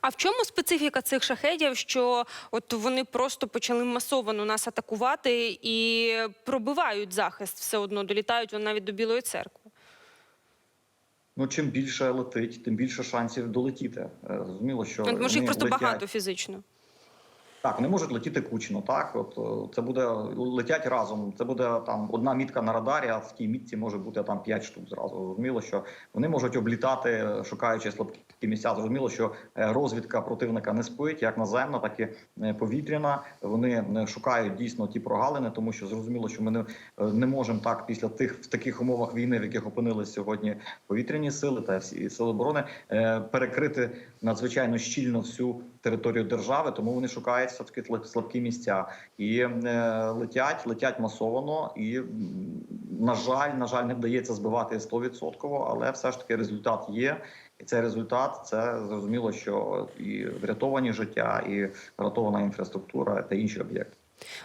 А в чому специфіка цих шахедів, що от вони просто почали масово нас атакувати і пробивають захист все одно, долітають вони навіть до Білої церкви? Ну, чим більше летить, тим більше шансів долетіти. Е, Зрозуміло, що Тому що їх просто летять- багато фізично. Так, вони можуть летіти кучно. Так, от е, це буде летять разом. Це буде там одна мітка на радарі, а в тій мітці може бути там п'ять штук. Зразу зрозуміло, що вони можуть облітати, шукаючи слабкі місця. Зрозуміло, що е, розвідка противника не спить, як наземна, так і е, повітряна. Вони шукають дійсно ті прогалини, тому що зрозуміло, що ми не, не можемо так після тих в таких умовах війни, в яких опинились сьогодні повітряні сили та всі сили оборони, перекрити надзвичайно щільно всю територію держави, тому вони шукають все таки слабкі місця і е, летять, летять масовано. І на жаль, на жаль, не вдається збивати 100%, але все ж таки результат є. І цей результат це зрозуміло, що і врятовані життя, і врятована інфраструктура та інші об'єкти.